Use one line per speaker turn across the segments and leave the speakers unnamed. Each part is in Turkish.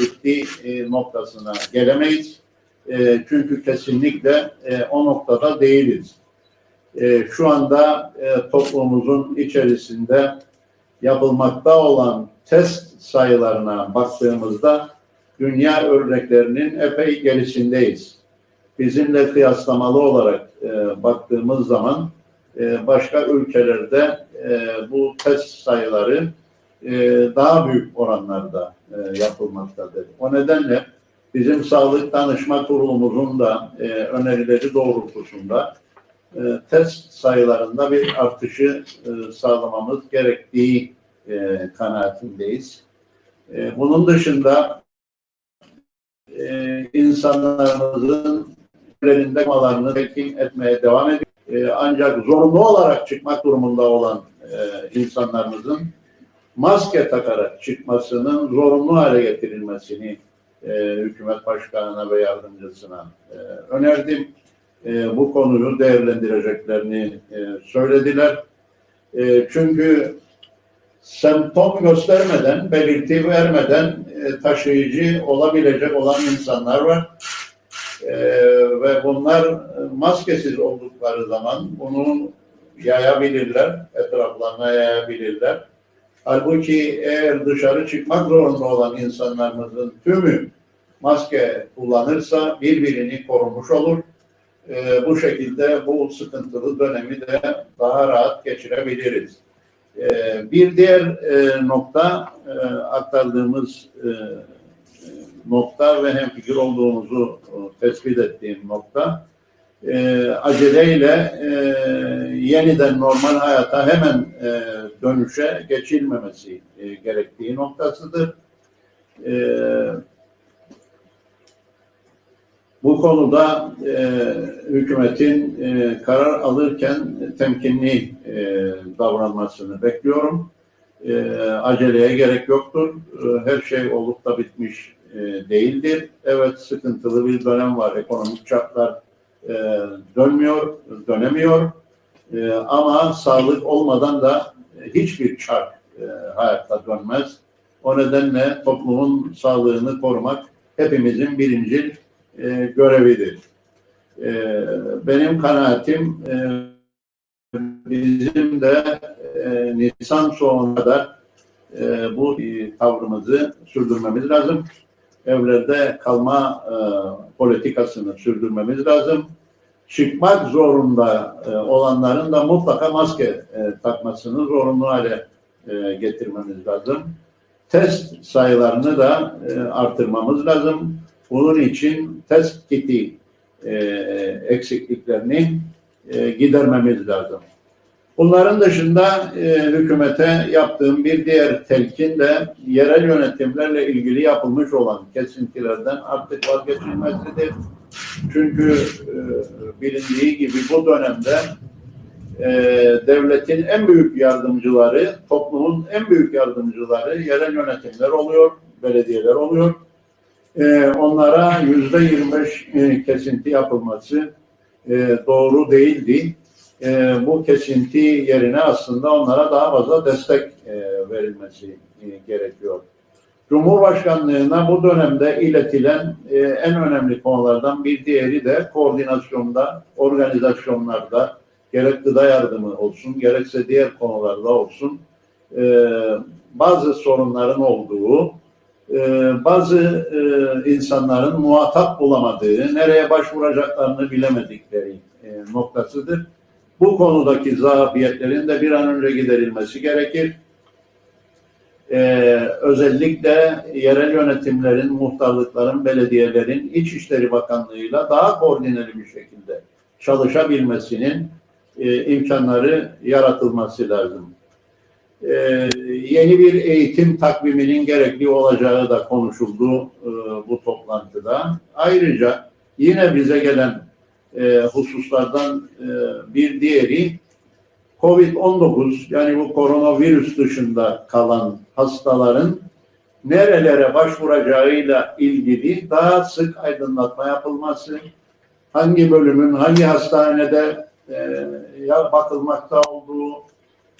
bitti e, noktasına gelemeyiz. E, çünkü kesinlikle e, o noktada değiliz. E, şu anda e, toplumumuzun içerisinde yapılmakta olan test sayılarına baktığımızda dünya örneklerinin epey gerisindeyiz. Bizimle kıyaslamalı olarak e, baktığımız zaman e, başka ülkelerde e, bu test sayıları e, daha büyük oranlarda e, yapılmaktadır. O nedenle bizim Sağlık Danışma Kurulumuzun da e, önerileri doğrultusunda e, test sayılarında bir artışı sağlamamız gerektiği e, kanaatindeyiz. Bunun dışında e, insanlarımızın evlerinde kalmalarını tekin etmeye devam ediyor. Ancak zorunlu olarak çıkmak durumunda olan e, insanlarımızın maske takarak çıkmasının zorunlu hale getirilmesini e, hükümet başkanına ve yardımcısına e, önerdim. E, bu konuyu değerlendireceklerini e, söylediler. E, çünkü semptom göstermeden, belirti vermeden e, taşıyıcı olabilecek olan insanlar var. E, ve bunlar maskesiz oldukları zaman bunu yayabilirler, etraflarına yayabilirler. Halbuki eğer dışarı çıkmak zorunda olan insanlarımızın tümü maske kullanırsa birbirini korumuş olur. E, bu şekilde bu sıkıntılı dönemi de daha rahat geçirebiliriz. E, bir diğer e, nokta e, aktardığımız e, nokta ve hemfikir olduğumuzu e, tespit ettiğim nokta e, aceleyle e, yeniden normal hayata hemen e, dönüşe geçilmemesi e, gerektiği noktasıdır. E, bu konuda e, hükümetin e, karar alırken temkinli e, davranmasını bekliyorum. E, aceleye gerek yoktur. E, her şey olup da bitmiş e, değildir. Evet sıkıntılı bir dönem var. Ekonomik şartlar e, dönmüyor, dönemiyor. E, ama sağlık olmadan da hiçbir çark e, hayatta dönmez. O nedenle toplumun sağlığını korumak hepimizin birinci e, görevidir. E, benim kanaatim e, bizim de Nisan sonuna kadar bu tavrımızı sürdürmemiz lazım. Evlerde kalma politikasını sürdürmemiz lazım. Çıkmak zorunda e, olanların da mutlaka maske e, takmasını zorunlu hale e, getirmemiz lazım. Test sayılarını da e, artırmamız lazım. Bunun için test kiti e, eksikliklerini e, gidermemiz lazım. Bunların dışında e, hükümete yaptığım bir diğer telkin de yerel yönetimlerle ilgili yapılmış olan kesintilerden artık vazgeçilmesidir. Çünkü e, bilindiği gibi bu dönemde e, devletin en büyük yardımcıları, toplumun en büyük yardımcıları yerel yönetimler oluyor, belediyeler oluyor. E, onlara yüzde 25 e, kesinti yapılması e, doğru değildi e, bu kesinti yerine aslında onlara daha fazla destek e, verilmesi e, gerekiyor. Cumhurbaşkanlığına bu dönemde iletilen e, en önemli konulardan bir diğeri de koordinasyonda, organizasyonlarda gerek gıda yardımı olsun, gerekse diğer konularda olsun e, bazı sorunların olduğu, e, bazı e, insanların muhatap bulamadığı, nereye başvuracaklarını bilemedikleri e, noktasıdır. Bu konudaki zafiyetlerin de bir an önce giderilmesi gerekir. Ee, özellikle yerel yönetimlerin, muhtarlıkların, belediyelerin İçişleri Bakanlığı'yla daha koordineli bir şekilde çalışabilmesinin e, imkanları yaratılması lazım. Ee, yeni bir eğitim takviminin gerekli olacağı da konuşuldu e, bu toplantıda. Ayrıca yine bize gelen e, hususlardan e, bir diğeri COVID-19 yani bu koronavirüs dışında kalan hastaların nerelere başvuracağıyla ilgili daha sık aydınlatma yapılması, hangi bölümün hangi hastanede e, bakılmakta olduğu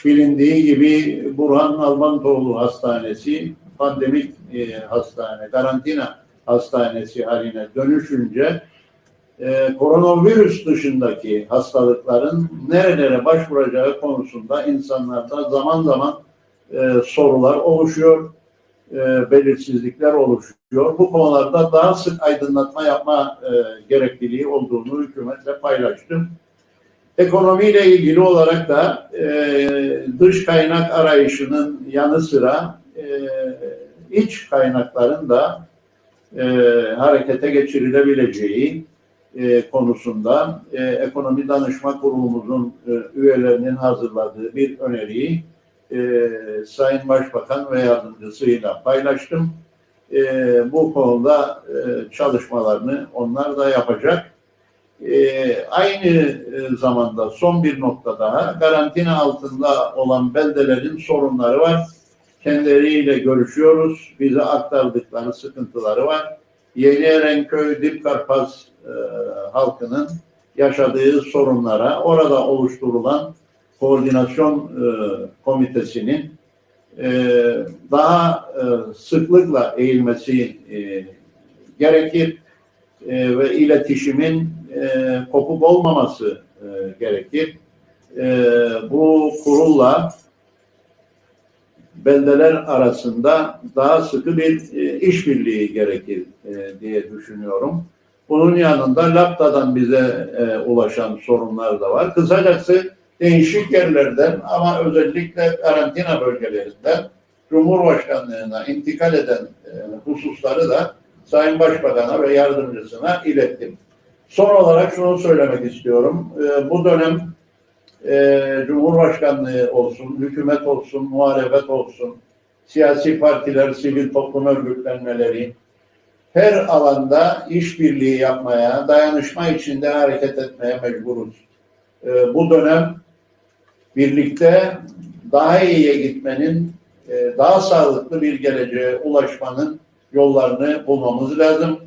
bilindiği gibi Burhan Almantoğlu Hastanesi pandemik e, hastane, karantina hastanesi haline dönüşünce e, koronavirüs dışındaki hastalıkların nerelere başvuracağı konusunda insanlarda zaman zaman e, sorular oluşuyor, e, belirsizlikler oluşuyor. Bu konularda daha sık aydınlatma yapma e, gerekliliği olduğunu hükümetle paylaştım. Ekonomiyle ilgili olarak da e, dış kaynak arayışının yanı sıra e, iç kaynakların da e, harekete geçirilebileceği e, konusunda e, Ekonomi Danışma Kurulumuzun e, üyelerinin hazırladığı bir öneriyi e, Sayın Başbakan ve yardımcısıyla paylaştım. Bu konuda çalışmalarını onlar da yapacak. Aynı zamanda son bir nokta daha karantina altında olan beldelerin sorunları var. Kendileriyle görüşüyoruz. Bize aktardıkları sıkıntıları var. Yeni Erenköy, Dipkarpaz e, halkının yaşadığı sorunlara orada oluşturulan koordinasyon e, komitesinin e, daha e, sıklıkla eğilmesi e, gerekir e, ve iletişimin e, kopuk olmaması e, gerekir. E, bu kurulla beldeler arasında daha sıkı bir e, işbirliği gerekir e, diye düşünüyorum. Bunun yanında LAPTA'dan bize e, ulaşan sorunlar da var. Kısacası değişik yerlerden ama özellikle karantina bölgelerinden Cumhurbaşkanlığına intikal eden hususları da Sayın Başbakan'a ve yardımcısına ilettim. Son olarak şunu söylemek istiyorum. Bu dönem e, Cumhurbaşkanlığı olsun, hükümet olsun, muhalefet olsun, siyasi partiler, sivil toplum örgütlenmeleri her alanda işbirliği yapmaya, dayanışma içinde hareket etmeye mecburuz. E, bu dönem birlikte daha iyiye gitmenin, e, daha sağlıklı bir geleceğe ulaşmanın yollarını bulmamız lazım.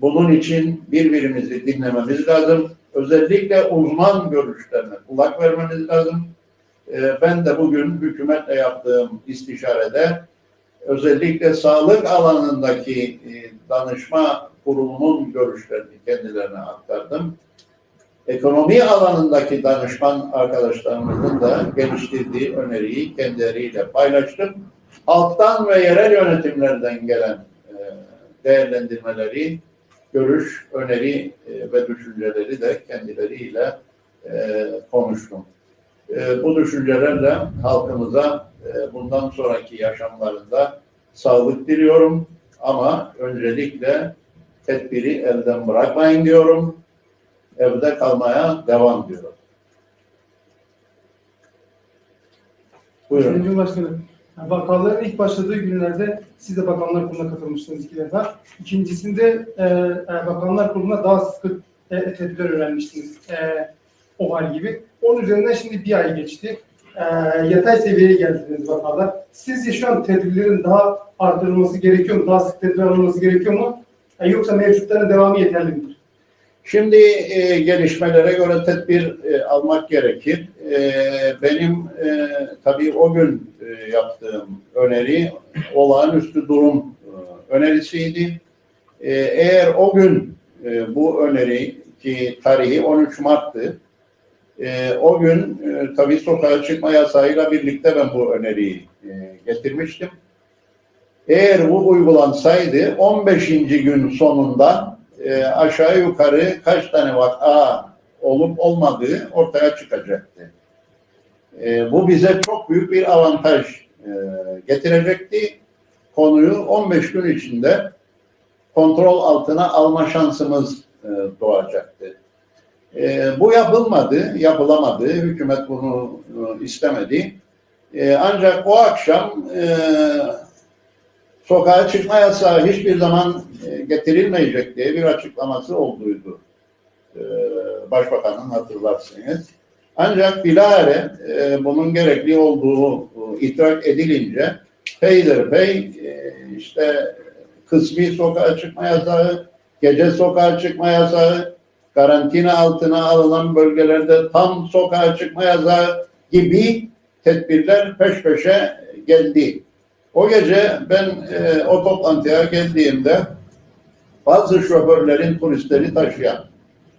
Bunun için birbirimizi dinlememiz lazım. Özellikle uzman görüşlerine kulak vermeniz lazım. E, ben de bugün hükümetle yaptığım istişarede özellikle sağlık alanındaki e, danışma kurulumun görüşlerini kendilerine aktardım. Ekonomi alanındaki danışman arkadaşlarımızın da geliştirdiği öneriyi kendileriyle paylaştım. Halktan ve yerel yönetimlerden gelen e, değerlendirmeleri, görüş, öneri e, ve düşünceleri de kendileriyle e, konuştum. E, bu düşüncelerle halkımıza bundan sonraki yaşamlarında sağlık diliyorum. Ama öncelikle tedbiri elden bırakmayın diyorum. Evde kalmaya devam diyorum. Buyurun.
Sayın Cumhurbaşkanı, bakanların ilk başladığı günlerde siz de bakanlar kuruluna katılmıştınız iki defa. İkincisinde e, e, bakanlar kuruluna daha sıkı e, tedbirler öğrenmiştiniz. E, o hal gibi. Onun üzerinden şimdi bir ay geçti. E, yatay seviyeye geldiniz bakanlar. Sizce şu an tedbirlerin daha artırılması gerekiyor mu? Daha sık tedbir alınması gerekiyor mu? E, yoksa mevcutların devamı yeterli midir?
Şimdi e, gelişmelere göre tedbir e, almak gerekir. E, benim e, tabii o gün e, yaptığım öneri olağanüstü durum e, önerisiydi. E, eğer o gün e, bu öneri ki tarihi 13 Mart'tı. E, o gün e, tabii sokağa çıkma yasağıyla birlikte ben bu öneriyi e, getirmiştim. Eğer bu uygulansaydı 15. gün sonunda e, aşağı yukarı kaç tane vaka olup olmadığı ortaya çıkacaktı. E, bu bize çok büyük bir avantaj e, getirecekti. Konuyu 15 gün içinde kontrol altına alma şansımız e, doğacaktı. E, bu yapılmadı, yapılamadı. Hükümet bunu e, istemedi. E, ancak o akşam e, sokağa çıkma yasağı hiçbir zaman e, getirilmeyecek diye bir açıklaması olduydu. E, Başbakanın hatırlarsınız. Ancak bilahare e, bunun gerekli olduğu idrak edilince peyderpey e, işte kısmi sokağa çıkma yasağı, gece sokağa çıkma yasağı, karantina altına alınan bölgelerde tam sokağa çıkma yasağı gibi tedbirler peş peşe geldi. O gece ben e, o toplantıya geldiğimde bazı şoförlerin turistleri taşıyan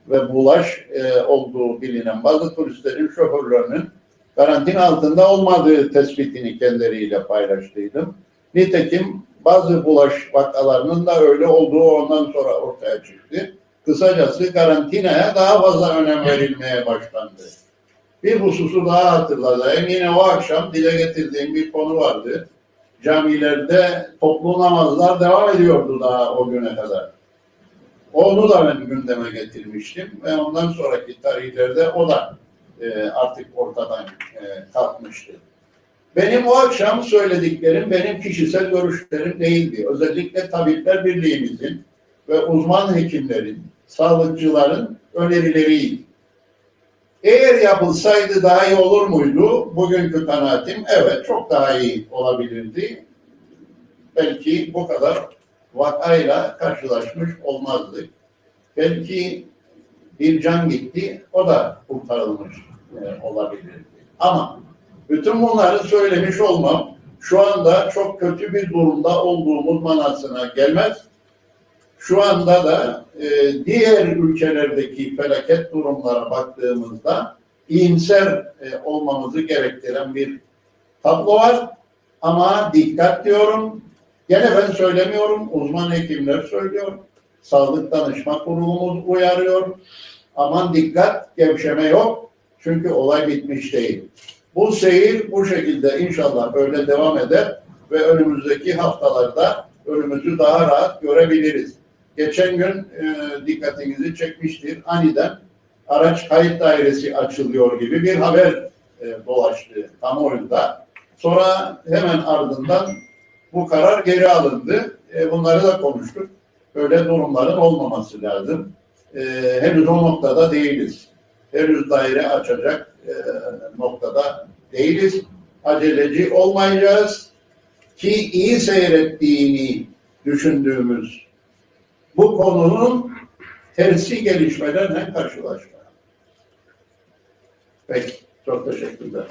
ve bulaş e, olduğu bilinen bazı turistlerin şoförlerinin karantina altında olmadığı tespitini kendileriyle paylaştıydım. Nitekim bazı bulaş vakalarının da öyle olduğu ondan sonra ortaya çıktı. Kısacası karantinaya daha fazla önem verilmeye başlandı. Bir hususu daha hatırlayayım. Yine o akşam dile getirdiğim bir konu vardı. Camilerde toplu namazlar devam ediyordu daha o güne kadar. Onu da ben gündeme getirmiştim ve ondan sonraki tarihlerde o da e, artık ortadan e, kalkmıştı. Benim o akşam söylediklerim benim kişisel görüşlerim değildi. Özellikle Tabipler Birliği'mizin ve uzman hekimlerin, sağlıkçıların önerileriydi. Eğer yapılsaydı daha iyi olur muydu? Bugünkü kanaatim evet çok daha iyi olabilirdi. Belki bu kadar vakayla karşılaşmış olmazdık. Belki bir can gitti, o da kurtarılmış e, olabilirdi. Ama bütün bunları söylemiş olmam şu anda çok kötü bir durumda olduğumuz manasına gelmez. Şu anda da e, diğer ülkelerdeki felaket durumlara baktığımızda iyimser e, olmamızı gerektiren bir tablo var. Ama dikkat diyorum. Gene ben söylemiyorum. Uzman hekimler söylüyor. Sağlık Danışma Kurulumuz uyarıyor. Aman dikkat, gevşeme yok. Çünkü olay bitmiş değil. Bu seyir bu şekilde inşallah böyle devam eder ve önümüzdeki haftalarda önümüzü daha rahat görebiliriz. Geçen gün e, dikkatinizi çekmiştir. Aniden araç kayıt dairesi açılıyor gibi bir haber e, dolaştı kamuoyunda. Sonra hemen ardından bu karar geri alındı. E, bunları da konuştuk. Böyle durumların olmaması lazım. E, henüz o noktada değiliz. Henüz daire açacak e, noktada değiliz. Aceleci olmayacağız ki iyi seyrettiğini düşündüğümüz bu konunun tersi gelişmelerle karşılaşma. Peki, çok teşekkürler.